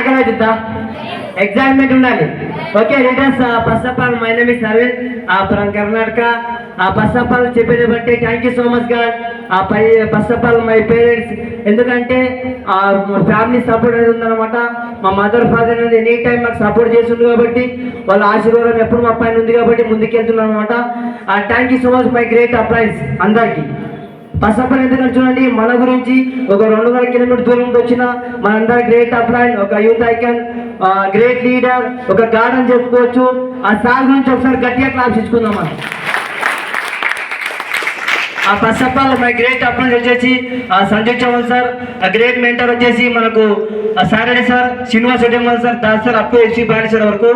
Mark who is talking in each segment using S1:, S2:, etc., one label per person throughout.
S1: ఆకలి అవుతుందా ఉండాలి. Okay leaders first of all my name is Arvind from Karnataka first of all చెప్పేది బట్టి thank you so much god ఆ పై first of all my parents ఎందుకంటే family support అనేది ఉందన్నమాట. మా మదర్ ఫాదర్ అనేది ఎనీ టైం మాకు సపోర్ట్ చేస్తుంది కాబట్టి వాళ్ళ ఆశీర్వాదం ఎప్పుడు మా పైన ఉంది కాబట్టి ముందుకెళ్తున్నాం అనమాట thank you so much my great uplines అందరికీ. ఫస్ట్ ఆఫ్ ఎందుకంటే చూడండి మన గురించి ఒక రెండు వందల కిలోమీటర్ దూరం నుంచి వచ్చిన మనందరం గ్రేట్ అప్లైన్ ఒక యూత్ ఐకన్ గ్రేట్ లీడర్ ఒక గార్డెన్ చెప్పుకోవచ్చు. ఆ సార్ గురించి ఒకసారి గట్టిగా క్లాప్స్ ఇచ్చుకుందాం మనం first of all my great upline వచ్చేసి ఆ సంజయ్ చౌహాన్ సార్ ఆ గ్రేట్ మెంటర్ వచ్చేసి మనకు ఆ సార్ శ్రీనివాస్ ఉద్యమల్ సార్ దాస్ సార్ అప్పు ఎస్సీ బాలేశ్వర వరకు.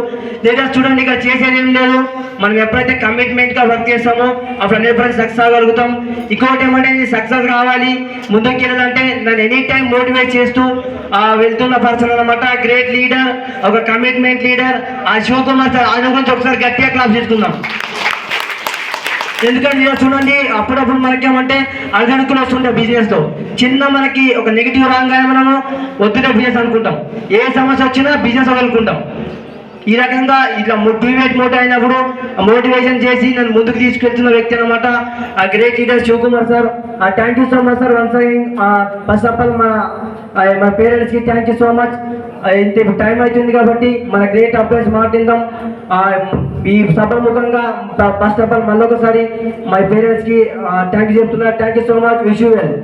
S1: లేదా చూడండి ఇక్కడ చేసేది ఏం లేదు. మనం ఎప్పుడైతే కమిట్మెంట్గా వర్క్ చేస్తామో అప్పుడు హండ్రెడ్ పర్సెంట్ సక్సెస్ అవ్వగలుగుతాం. ఇంకోటి ఏమంటే సక్సెస్ కావాలి ముందుకు వెళ్ళాలంటే నన్ను ఎనీ టైం మోటివేట్ చేస్తూ ఆ వెళ్తున్న పర్సన్ అనమాట గ్రేట్ లీడర్ ఒక కమిట్మెంట్ లీడర్ ఆ శివకుమార్ సార్. ఆయన గురించి ఒకసారి గట్టిగా క్లాప్ చేసుకుందాం. ఎందుకంటే చూడండి అప్పుడప్పుడు మనకేమంటే అడగనుకుని వస్తుంటే బిజినెస్తో చిన్న మనకి ఒక నెగిటివ్ రాగానే మనము వద్దుగా బిజినెస్ అనుకుంటాం. ఏ సమస్య వచ్చినా బిజినెస్ అవ్వాలనుకుంటాం ఈ రకంగా ఇట్లా మోటివేట్ మోట్ అయినప్పుడు మోటివేషన్ చేసి నన్ను ముందుకు తీసుకెళ్తున్న వ్యక్తి అనమాట ఆ great leader Shivakumar sir. Thank you so much sir once first of all మా ఆ, పేరెంట్స్కి థ్యాంక్ యూ సో మచ్ ఇంత టైం అవుతుంది కాబట్టి మన గ్రేట్ అప్లైస్ మాట్లాడదాం ఈ సభముఖంగా ఫస్ట్ ఆఫ్ ఆల్ మళ్ళొకసారి మై పేరెంట్స్కి థ్యాంక్ యూ చెప్తున్నా. Thank you so much wish you well